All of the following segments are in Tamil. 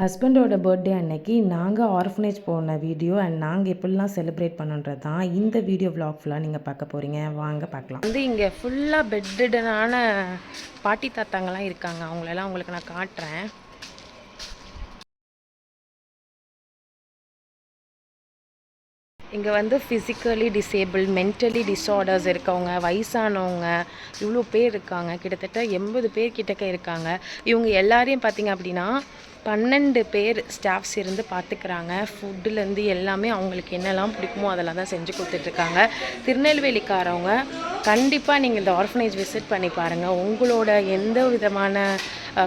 ஹஸ்பண்டோட பர்த்டே அன்னைக்கு நாங்கள் ஆர்ஃபனேஜ் போன வீடியோ அண்ட் நாங்கள் எப்படிலாம் செலிப்ரேட் பண்ணுன்றது தான் இந்த வீடியோ vlog ஃபுல்லாக நீங்கள் பார்க்க போகிறீங்க வாங்க பார்க்கலாம். வந்து இங்கே ஃபுல்லாக பெட்டடான பாட்டி தாத்தாங்கெல்லாம் இருக்காங்க. அவங்களெல்லாம் உங்களுக்கு நான் காட்டுறேன். இங்கே வந்து ஃபிசிக்கலி டிசேபிள் மென்டலி டிஸார்டர்ஸ் இருக்கவங்க வயசானவங்க இவ்வளோ பேர் இருக்காங்க. கிட்டத்தட்ட எண்பது பேர் கிட்டக்க இருக்காங்க. இவங்க எல்லாரையும் பார்த்தீங்க அப்படின்னா பன்னெண்டு பேர் ஸ்டாஃப்ஸ் இருந்து பார்த்துக்கிறாங்க. ஃபுட்டுலேருந்து எல்லாமே அவங்களுக்கு என்னெல்லாம் பிடிக்குமோ அதெல்லாம் தான் செஞ்சு கொடுத்துட்ருக்காங்க. திருநெல்வேலிக்காரவங்க கண்டிப்பாக நீங்கள் இந்த ஆர்ஃபனேஜ் விசிட் பண்ணி பாருங்கள் உங்களோட எந்த விதமான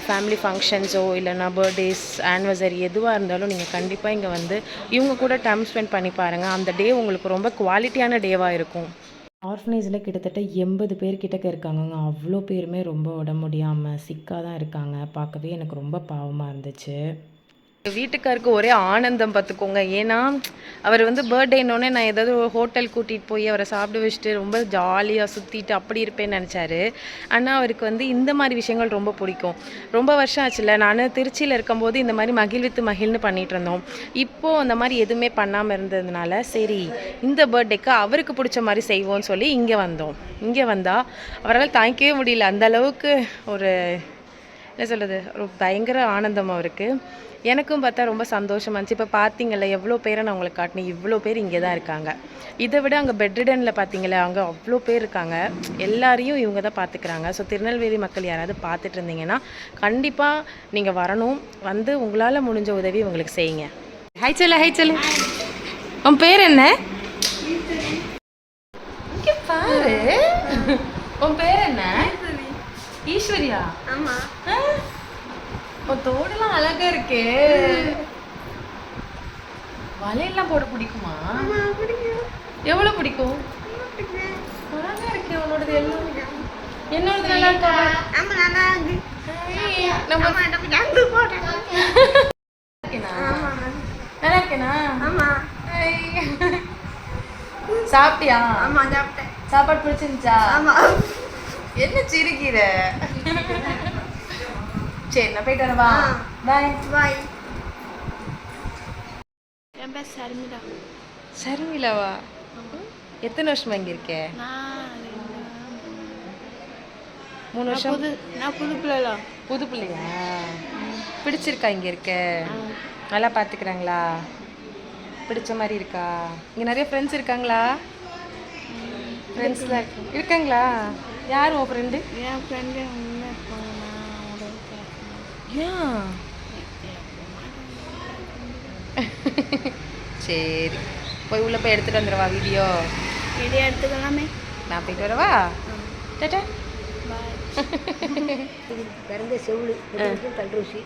ஃபேமிலி ஃபங்க்ஷன்ஸோ இல்லைனா பர்த்டேஸ் ஆனிவர்சரி எதுவாக இருந்தாலும் நீங்கள் கண்டிப்பாக இங்கே வந்து இவங்க கூட டைம் ஸ்பெண்ட் பண்ணி பாருங்கள் அந்த டே உங்களுக்கு ரொம்ப குவாலிட்டியான டேவாக இருக்கும். ஆர்ஃபனேஜில் கிட்டத்தட்ட எண்பது பேர் கிட்டக்க இருக்காங்கங்க. அவ்வளோ பேருமே ரொம்ப உடம்பு முடியாமல் சிக்காக தான் இருக்காங்க. பார்க்கவே எனக்கு ரொம்ப பாவமாக இருந்துச்சு. வீட்டுக்காருக்கு ஒரே ஆனந்தம் பார்த்துக்கோங்க ஏன்னா அவர் வந்து பர்த்டேன்னொடனே நான் ஏதாவது ஒரு ஹோட்டல் கூட்டிகிட்டு போய் அவரை சாப்பிட வச்சுட்டு ரொம்ப ஜாலியாக சுற்றிட்டு அப்படி இருப்பேன்னு நினச்சாரு. ஆனால் அவருக்கு வந்து இந்த மாதிரி விஷயங்கள் ரொம்ப பிடிக்கும். ரொம்ப வருஷம் ஆச்சுல நான் திருச்சியில் இருக்கும்போது இந்த மாதிரி மகிழ்வித்து மகிழ்னு பண்ணிகிட்டு இருந்தோம். இப்போது அந்த மாதிரி எதுவுமே பண்ணாமல் இருந்ததுனால சரி இந்த பர்த்டேக்கு அவருக்கு பிடிச்ச மாதிரி செய்வோம்னு சொல்லி இங்கே வந்தோம். இங்கே வந்தால் அவரால் தாங்கிக்கவே முடியல. அந்த அளவுக்கு ஒரு என்ன சொல்கிறது ஒரு பயங்கர ஆனந்தம் அவருக்கு. எனக்கும் பார்த்தா ரொம்ப சந்தோஷமாக இருந்துச்சு. இப்போ பார்த்தீங்கல்ல எவ்வளோ பேரை நான் உங்களுக்கு காட்டினேன். இவ்வளோ பேர் இங்கே தான் இருக்காங்க. இதை விட அங்கே பெட்ரிடனில் பார்த்தீங்களே அங்கே அவ்வளோ பேர் இருக்காங்க. எல்லாரையும் இவங்க தான் பார்த்துக்கிறாங்க ஸோ திருநெல்வேலி மக்கள் யாராவது பார்த்துட்டு இருந்தீங்கன்னா கண்டிப்பாக நீங்கள் வரணும். வந்து உங்களால் முடிஞ்ச உதவி உங்களுக்கு செய்யுங்க. ஹை சொல்லு ஹை சொல்லு. உன் பேர் என்ன? பாரு. உன் பேர் என்ன? ஈஸ்வரியா? ஆமா. தோடெல்லாம் அழகா இருக்கே. வலையெல்லாம் போட பிடிக்குமா? எவ்வளவு பிடிக்கும்? அழகா இருக்கே உன்னோடது எல்லாம். என்னோடது நல்லா இருக்கா. சாப்பிட்டியா? ஆமா சாப்பிட்டேன். சாப்பாடு பிடிச்சிருந்துச்சா? ஆமா. என்ன சிரிக்கிற? சரி நான் போயிட்டு வரவா. பாய் பாய் என் பேர் சர்மிதா சர்மிளாவா? எத்தனை வருஷமா இங்க இருக்க? மூணு வருஷம்? புது நான் புது பிள்ளைல. புது பிள்ளையா? பிடிச்சிருக்கா இங்க இருக்க? நல்லா பாத்துக்கிறாங்களா? பிடிச்ச மாதிரி இருக்கா? இங்க நிறைய ஃப்ரெண்ட்ஸ் இருக்காங்களா? ஃப்ரெண்ட்ஸ்லாம் இருக்கு. இருக்காங்களா? யார் உன் ஃப்ரெண்டு என் ஃப்ரெண்டு உண்மை இருப்பாங்க நான் அவங்களோட பேசணும் ஏன் சரி. போய் உள்ள போய் எடுத்துட்டு வந்துடுவா வீடியோ? வெளியே எடுத்துக்கலாமே. நான் போயிட்டு வரவா? டாட்டா பிறந்த செவிலு கல்ரூசி.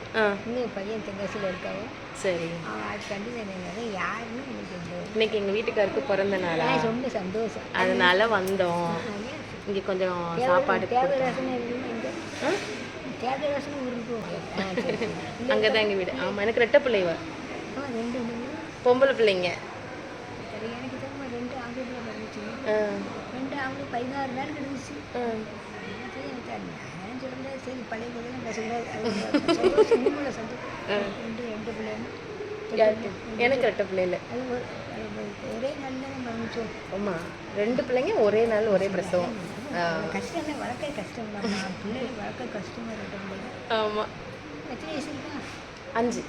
இன்னும் பையன் தெங்காசியில் இருக்காங்க சரி. அது கண்டு என்ன யாருன்னு இன்னைக்கு எங்க வீட்டுக்காருக்கு பிறந்த நாளா? நான் ரொம்ப சந்தோஷம். அதனால வந்தோம். இங்க கொஞ்சம் சாப்பாடு தியாகராசன் இருக்குமா இங்கே தியாகராசன் ஊருக்கு போகிறேன் அங்கதான் எங்க வீடு. ஆமா எனக்கு ரெட்டை பிள்ளைவ பொம்பளை பிள்ளைங்க. சரி எனக்கு தான் நாள் ரெட்டை பிள்ளைல ஒரு அது ஒரே நல்ல மன்னிச்சோம் ஆமா ரெண்டு பிள்ளைங்க ஒரே நாள் ஒரே பிரசவம். கஷ்டம் வளர்க்க கஷ்டம் தான். பிள்ளை வளர்க்க கஷ்டமாக இருக்கும் ஆமா. எத்தனை வயசு இருக்கா அஞ்சு.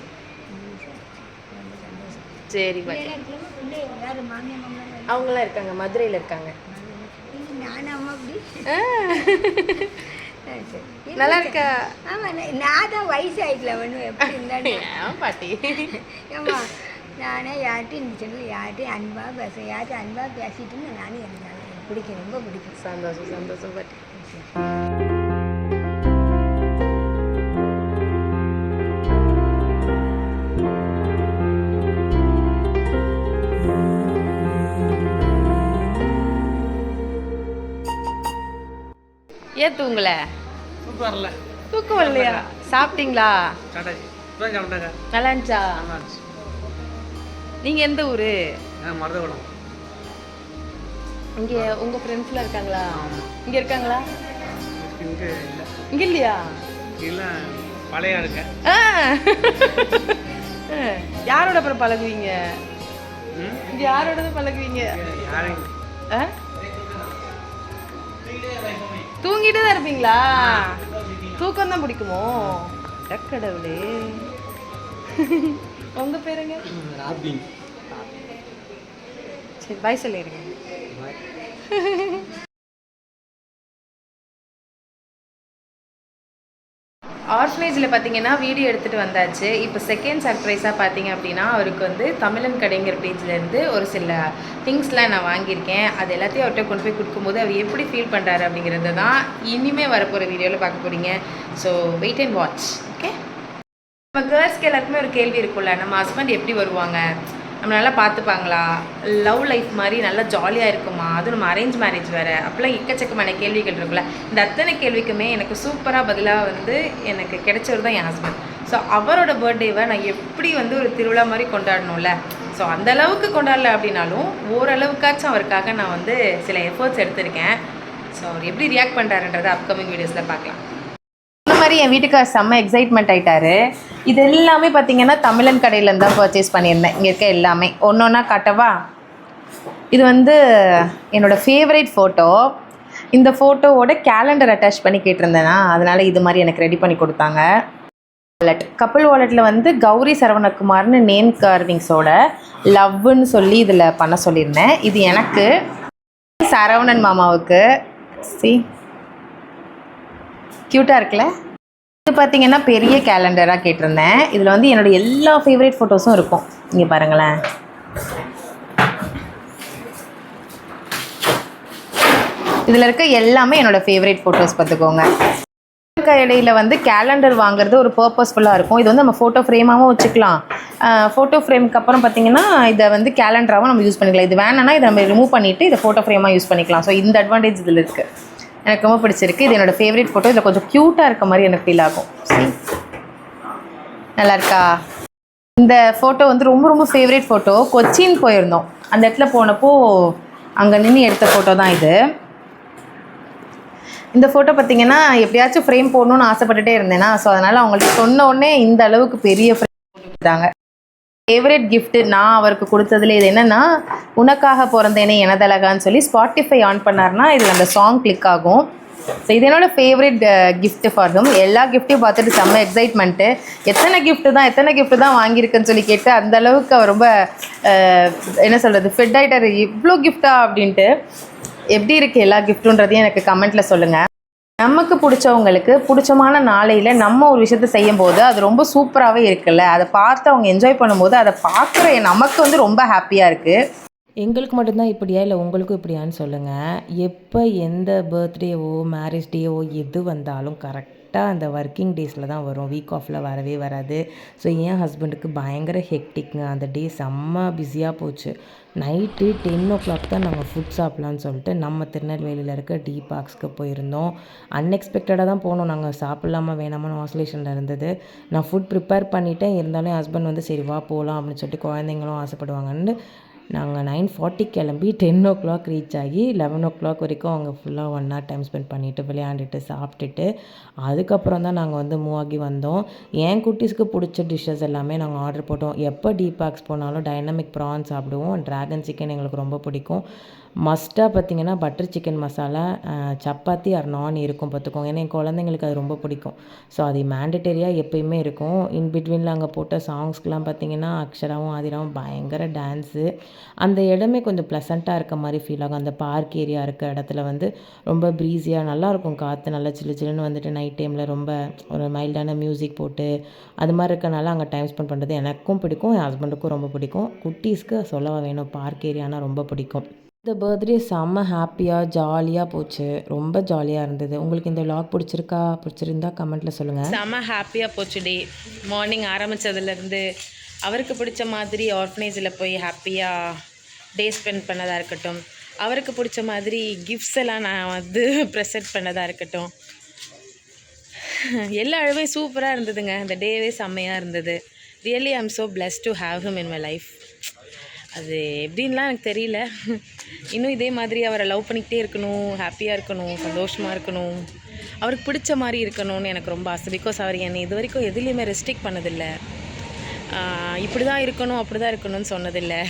ரொம்ப சந்தோஷம். சரி பாய் பிள்ளைலாம் இருக்குல்ல? பிள்ளை யார் மாமியார் மாமனார் அவங்களாம் இருக்காங்க மதுரையில இருக்காங்க. நானும் அம்மா அப்படி? நல்லா இருக்கா? ஆமாம் நான் தான் வயசு ஆகிக்கல ஒன்றும் எப்படி இருந்தாலும் பாட்டி? ஏம்மா நானே யார்ட்டையும் இந்த செல்லில் யார்ட்டையும் அன்பாக பேச யார்ட்டையும் அன்பாக பேசிட்டு நானும் எனக்கு பிடிக்கும் ரொம்ப பிடிக்கும். சந்தோஷம் சந்தோஷம் பாட்டி ஏன் தூங்கல? வரல. தூக்கம் வரலையா? சாப்பிட்டீங்களா? நல்லா இருந்துச்சா. நீங்க எந்த ஊரு? நான் மருதகுளம். இங்க உங்க ஃப்ரெண்ட்ஸ்லாம் இருக்காங்களா? இங்க இருக்காங்களா? இங்கே இல்லை. இங்க இல்லையா? இல்லை பழைய இருக்கேன் ஆ. அப்புறம் பழகுவீங்க? இங்க யாரோட தான் பழகுவீங்க? தூங்கிட்டு தான் இருப்பீங்களா? தூக்கம் தான் பிடிக்குமோ? கடவுளே உங்க பேருங்க ராபின். சரி பாய் சொல்லிடுங்க. ஆர்ஃபனேஜில் பார்த்தீங்கன்னா வீடியோ எடுத்துகிட்டு வந்தாச்சு. இப்போ செகண்ட் சர்ப்ரைஸாக பார்த்தீங்க அப்படின்னா அவருக்கு வந்து தமிழன் கடைங்கிற பேஜ்லேருந்து ஒரு சில திங்ஸ்லாம் நான் வாங்கியிருக்கேன். அது எல்லாத்தையும் அவர்கிட்ட கொண்டு போய் கொடுக்கும்போது அவர் எப்படி ஃபீல் பண்ணுறாரு அப்படிங்கிறத தான் இனிமேல் வரப்போகிற வீடியோவில் பார்க்க போகிறீங்க so wait and watch okay நம்ம கேர்ள்ஸ்க்கு எல்லாருக்குமே ஒரு கேள்வி இருக்கும்ல நம்ம ஹஸ்பண்ட் எப்படி வருவாங்க? நம்ம நல்லா பார்த்துப்பாங்களா லவ் லைஃப் மாதிரி நல்லா ஜாலியாக இருக்குமா? அதுவும் நம்ம அரேஞ்ச் மேரேஜ் வேறு. அப்போலாம் எக்கச்சக்கமான கேள்விகள் இருக்குல்ல இந்த அத்தனை கேள்விக்குமே எனக்கு சூப்பராக பதிலாக வந்து எனக்கு கிடைச்சவர் தான் என் ஹஸ்பண்ட் ஸோ அவரோட பர்த்டேவை நான் எப்படி வந்து ஒரு திருவிழா மாதிரி கொண்டாடணும்ல? ஸோ அந்த அளவுக்கு கொண்டாடல அப்படின்னாலும் ஓரளவுக்காச்சும் அவருக்காக நான் வந்து சில எஃபர்ட்ஸ் எடுத்திருக்கேன். ஸோ அவர் எப்படி ரியாக்ட் பண்ணுறாருன்றதை அப்கமிங் வீடியோஸில் பார்க்கலாம். மாதிரி என் வீட்டுக்கார் செம்ம எக்ஸைட்மெண்ட் ஆயிட்டாரு. இது எல்லாமே பார்த்தீங்கன்னா தமிழன் கடையிலேருந்து தான் பர்ச்சேஸ் பண்ணியிருந்தேன். இங்கே இருக்க எல்லாமே. ஒன்று ஒன்றா காட்டவா? இது வந்து என்னோடய ஃபேவரேட் ஃபோட்டோ இந்த ஃபோட்டோவோட கேலண்டர் அட்டாச் பண்ணி கேட்டிருந்தேன்னா அதனால் இது மாதிரி எனக்கு ரெடி பண்ணி கொடுத்தாங்க. வாலெட் கப்பல் வாலெட்டில் வந்து கௌரி சரவணகுமார்னு நேம் கார்விங்ஸோட லவ்னு சொல்லி இதில் பண்ண சொல்லியிருந்தேன். இது எனக்கு சரவணன் மாமாவுக்கு. சி க்யூட்டாக இருக்குல்ல? இது பார்த்தீங்கன்னா பெரிய கேலண்டராக கேட்டிருந்தேன். இதில் வந்து என்னோட எல்லா ஃபேவரட் ஃபோட்டோஸும் இருக்கும். இங்கே பாருங்களேன். இதில் இருக்க எல்லாமே என்னோடய ஃபேவரட் ஃபோட்டோஸ் பார்த்துக்கோங்க. இடையில வந்து கேலண்டர் வாங்குறது ஒரு பர்பஸ்ஃபுல்லாக இருக்கும். இது வந்து நம்ம ஃபோட்டோ ஃப்ரேமாகவும் வச்சுக்கலாம். ஃபோட்டோ ஃப்ரேமுக்கு அப்புறம் பார்த்தீங்கன்னா இதை வந்து கேலண்டராகவும் நம்ம யூஸ் பண்ணிக்கலாம். இது வேணாம்னா இதை நம்ம ரிமூவ் பண்ணிவிட்டு இதை ஃபோட்டோ ஃப்ரேமாக யூஸ் பண்ணிக்கலாம். ஸோ இந்த அட்வான்டேஜ் இதில் இருக்குது எனக்கு ரொம்ப பிடிச்சிருக்கு. இது என்னோடய ஃபேவரட் ஃபோட்டோ இதில் கொஞ்சம் க்யூட்டாக இருக்க மாதிரி எனக்கு ஃபீல் ஆகும். See? நல்லா இருக்கா? இந்த ஃபோட்டோ வந்து ரொம்ப ரொம்ப ஃபேவரட் ஃபோட்டோ கொச்சின் போயிருந்தோம். அந்த இடத்துல போனப்போ அங்கே நின்று எடுத்த ஃபோட்டோ தான் இது. இந்த ஃபோட்டோ பார்த்தீங்கன்னா எப்படியாச்சும் ஃப்ரேம் போடணும்னு ஆசைப்பட்டுட்டே இருந்தேன்னா ஸோ அதனால் அவங்கள்ட்ட சொன்ன உடனே இந்த அளவுக்கு பெரிய ஃப்ரேம் போட்டு கொடுத்தாங்க. ஃபேவரட் கிஃப்ட்டு நான் அவருக்கு கொடுத்ததுல இது என்னென்னா உனக்காக பிறந்தேனே எனதழகான்னு சொல்லி ஸ்பாட்டிஃபை ஆன் பண்ணார்னா இதில் அந்த சாங் கிளிக் ஆகும். ஸோ இது என்னோட ஃபேவரட் கிஃப்ட் ஃபார் ஹம் எல்லா கிஃப்ட்டையும் பார்த்துட்டு செம்ம எக்ஸைட்மெண்ட்டு எத்தனை கிஃப்ட்டு தான் எத்தனை கிஃப்ட்டு தான் வாங்கியிருக்குன்னு சொல்லி கேட்டு அந்த அளவுக்கு அவர் ரொம்ப என்ன சொல்கிறது ஃபிட் ஆகிட்டார் இவ்வளோ கிஃப்டா அப்படின்ட்டு. எப்படி இருக்குது எல்லா கிஃப்ட்டுன்றதையும் எனக்கு கமெண்ட்டில் சொல்லுங்கள் நமக்கு பிடிச்சவங்களுக்கு பிடிச்சமான நாளையில் நம்ம ஒரு விஷயத்த செய்யும் போது அது ரொம்ப சூப்பராகவே இருக்குல்ல. அதை பார்த்து அவங்க என்ஜாய் பண்ணும்போது அதை பார்க்குற நமக்கு வந்து ரொம்ப ஹாப்பியாக இருக்குது எங்களுக்கு மட்டும்தான் இப்படியா இல்லை உங்களுக்கும் இப்படியான்னு சொல்லுங்கள் எப்போ எந்த பர்த்டேவோ மேரேஜ் டேவோ எது வந்தாலும் கரெக்டாக அந்த ஒர்க்கிங் டேஸில் தான் வரும். வீக் ஆஃபில் வரவே வராது. ஸோ என் ஹஸ்பண்டுக்கு பயங்கர ஹெக்டிக்ங்க அந்த டே செம்ம பிஸியாக போச்சு. நைட்டு டென் ஓ கிளாக் தான் நாங்கள் ஃபுட் சாப்பிட்லான்னு சொல்லிட்டு நம்ம திருநெல்வேலியில் இருக்க டீ பார்க்ஸ்க்கு போயிருந்தோம். அன்எக்ஸ்பெக்டடாக தான் போனோம். நாங்கள் சாப்பிட்லாமா வேணாமான்னு ஆசோலேஷனில் இருந்தது. நான் ஃபுட் ப்ரிப்பேர் பண்ணிவிட்டேன் இருந்தாலும் ஹஸ்பண்ட் வந்து சரி வா போகலாம் அப்படின்னு சொல்லிட்டு குழந்தைங்களும் ஆசைப்படுவாங்கன்னு நாங்கள் நைன் ஃபார்ட்டி கிளம்பி டென் ஓ கிளாக் ரீச் ஆகி லெவன் ஓ கிளாக் வரைக்கும் அங்கே ஃபுல்லாக ஒன் ஹவர் டைம் ஸ்பெண்ட் பண்ணிவிட்டு விளையாண்டுட்டு சாப்பிட்டுட்டு அதுக்கப்புறம் தான் நாங்கள் வந்து மூவ் ஆகி வந்தோம். என் குட்டீஸ்க்கு பிடிச்ச டிஷ்ஷஸ் எல்லாமே நாங்கள் ஆர்டர் போட்டோம். எப்போ டீபாக்ஸ் போனாலும் டைனமிக் ப்ரான் சாப்பிடுவோம். ட்ராகன் சிக்கன் எங்களுக்கு ரொம்ப பிடிக்கும். மஸ்ட்டாக பார்த்தீங்கன்னா butter chicken masala chapati or naan இருக்கும் பார்த்துக்கோங்க. ஏன்னா என் குழந்தைங்களுக்கு அது ரொம்ப பிடிக்கும். ஸோ அது மேண்டட்டரியாக எப்பயுமே இருக்கும். இன் பிட்வீனில் அங்கே போட்ட சாங்ஸ்க்கெலாம் பார்த்தீங்கன்னா அக்ஷராவும் ஆதிராவும் பயங்கர டான்ஸு அந்த இடமே கொஞ்சம் ப்ளசண்ட்டாக இருக்க மாதிரி ஃபீல் ஆகும். அந்த பார்க் ஏரியா இருக்க இடத்துல வந்து ரொம்ப ப்ரீஸியாக நல்லாயிருக்கும் காற்று நல்லா சில்லு சில்லுன்னு வந்துட்டு நைட் டைமில் ரொம்ப ஒரு மைல்டான மியூசிக் போட்டு அது மாதிரி இருக்கனால அங்கே டைம் ஸ்பெண்ட் பண்ணுறது எனக்கும் பிடிக்கும் என் ஹஸ்பண்டுக்கும் ரொம்ப பிடிக்கும். குட்டீஸ்க்கு சொல்லவா வேணும் பார்க் ஏரியானா ரொம்ப பிடிக்கும். இந்த பர்த்டே செம்ம ஹாப்பியாக ஜாலியாக போச்சு. ரொம்ப ஜாலியாக இருந்தது. உங்களுக்கு இந்த லாக் பிடிச்சிருக்கா? பிடிச்சிருந்தா கமெண்ட்டில் சொல்லுங்கள் செம்ம ஹாப்பியாக போச்சு டே மார்னிங் ஆரம்பித்ததுலேருந்து அவருக்கு பிடிச்ச மாதிரி ஆர்ஃபனேஜில் போய் ஹாப்பியாக டே ஸ்பெண்ட் பண்ணதாக இருக்கட்டும். அவருக்கு பிடிச்ச மாதிரி கிஃப்ட்ஸ் எல்லாம் நான் வந்து ப்ரெசென்ட் பண்ணதாக இருக்கட்டும். எல்லா அளவுமே சூப்பராக இருந்ததுங்க. அந்த டேவே செம்மையாக இருந்தது. Really I am so blessed to have him in my life அது எப்படின்லாம் எனக்கு தெரியல. இன்னும் இதே மாதிரி அவரை லவ் பண்ணிக்கிட்டே இருக்கணும் ஹாப்பியாக இருக்கணும் சந்தோஷமாக இருக்கணும். அவருக்கு பிடிச்ச மாதிரி இருக்கணும்னு எனக்கு ரொம்ப ஆசை. பிகாஸ் அவர் என்னை இது வரைக்கும் எதுலேயுமே ரெஸ்ட்ரிக்ட் பண்ணதில்லை. இப்படி தான் இருக்கணும் அப்படி தான் இருக்கணும்னு சொன்னதில்லை.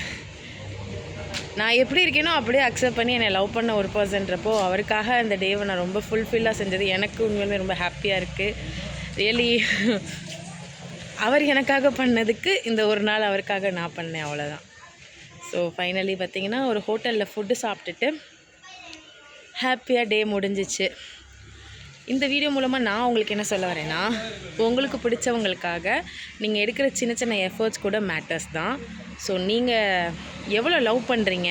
நான் எப்படி இருக்கேனோ அப்படியே அக்செப்ட் பண்ணி என்னை லவ் பண்ண ஒரு பர்சன்றப்போ அவருக்காக அந்த டேவை நான் ரொம்ப ஃபுல்ஃபில்லாக செஞ்சது. எனக்கு உண்மையிலுமே ரொம்ப ஹாப்பியாக இருக்குது ரியலி அவர் எனக்காக பண்ணதுக்கு இந்த ஒரு நாள் அவருக்காக நான் பண்ணேன் அவ்வளோதான் ஸோ ஃபைனலி பார்த்தீங்கன்னா ஒரு ஹோட்டலில் ஃபுட்டு சாப்பிட்டுட்டு ஹாப்பியாக டே முடிஞ்சிச்சு. இந்த வீடியோ மூலமாக நான் உங்களுக்கு என்ன சொல்ல வரேன்னா உங்களுக்கு பிடிச்சவங்களுக்காக நீங்கள் எடுக்கிற சின்ன சின்ன எஃபர்ட்ஸ் கூட மேட்டர்ஸ் தான். ஸோ நீங்கள் எவ்வளோ லவ் பண்ணுறீங்க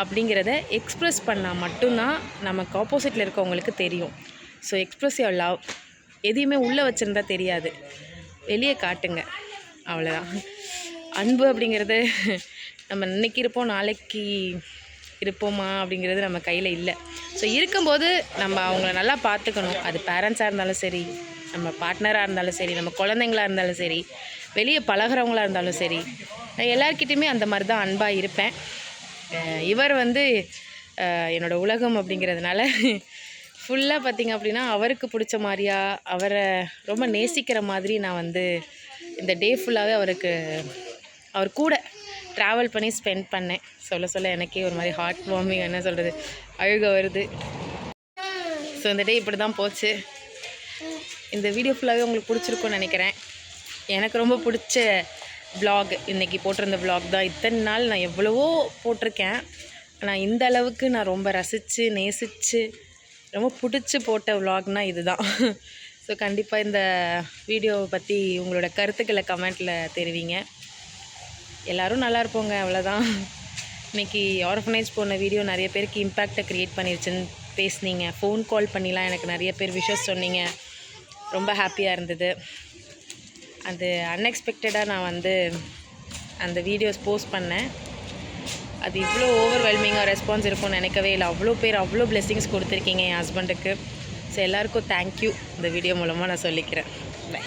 அப்படிங்கிறத எக்ஸ்ப்ரெஸ் பண்ணால் மட்டும்தான் நமக்கு ஆப்போசிட்டில் இருக்கவங்களுக்கு தெரியும். ஸோ எக்ஸ்ப்ரெஸ் யவர் லவ் எதையுமே உள்ளே வச்சுருந்தா தெரியாது. வெளியே காட்டுங்க. அவ்வளோதான் அன்பு அப்படிங்கிறது நம்ம இன்னைக்கு இருப்போம் நாளைக்கு இருப்போமா அப்படிங்கிறது நம்ம கையில் இல்லை. ஸோ இருக்கும்போது நம்ம அவங்கள நல்லா பார்த்துக்கணும். அது பேரண்ட்ஸாக இருந்தாலும் சரி நம்ம பார்ட்னராக இருந்தாலும் சரி நம்ம குழந்தைங்களா இருந்தாலும் சரி வெளியே பழகிறவங்களாக இருந்தாலும் சரி நான் எல்லார்கிட்டயுமே அந்த மாதிரி தான் அன்பாக இருப்பேன் இவர் வந்து என்னோடய உலகம் அப்படிங்கிறதுனால ஃபுல்லாக பார்த்திங்க அப்படின்னா அவருக்கு பிடிச்ச மாதிரியா அவரை ரொம்ப நேசிக்கிற மாதிரி நான் வந்து இந்த டே ஃபுல்லாகவே அவருக்கு அவர் கூட ட்ராவல் பண்ணி ஸ்பெண்ட் பண்ணேன். சொல்ல சொல்ல எனக்கே ஒரு மாதிரி ஹார்ட் வார்மிங் என்ன சொல்கிறது அழுக வருது. ஸோ இந்த டே இப்படி தான் போச்சு. இந்த வீடியோ ஃபுல்லாகவே உங்களுக்கு பிடிச்சிருக்கும்னு நினைக்கிறேன். எனக்கு ரொம்ப பிடிச்ச ப்ளாக் இன்றைக்கி போட்டிருந்த ப்ளாக் தான். இத்தனை நாள் நான் எவ்வளவோ போட்டிருக்கேன். ஆனால் இந்த அளவுக்கு நான் ரொம்ப ரசித்து நேசித்து ரொம்ப பிடிச்சி போட்ட vlogனா இதுதான். ஸோ கண்டிப்பாக இந்த வீடியோவை பற்றி உங்களோட கருத்துக்களை கமெண்ட்டில் தெரிவிங்க. எல்லோரும் நல்லா இருப்போங்க அவ்வளோதான் இன்னைக்கு ஆர்ஃபனைஸ் போன வீடியோ நிறைய பேருக்கு இம்பேக்டை க்ரியேட் பண்ணிருச்சுன்னு பேசுனீங்க. ஃபோன் கால் பண்ணிலாம் எனக்கு நிறைய பேர் விஷஸ் சொன்னீங்க. ரொம்ப ஹாப்பியாக இருந்தது. அது அன்எக்ஸ்பெக்டடாக நான் வந்து அந்த வீடியோஸ் போஸ்ட் பண்ணேன். அது இவ்வளோ ஓவர்வெல்மிங்காக ரெஸ்பான்ஸ் இருக்கும்னு நினைக்கவே இல்லை. அவ்வளோ பேர் அவ்வளோ பிளெஸ்ஸிங்ஸ் கொடுத்துருக்கீங்க என் ஹஸ்பண்டுக்கு ஸோ எல்லாருக்கும் தேங்க்யூ இந்த வீடியோ மூலமாக நான் சொல்லிக்கிறேன். பை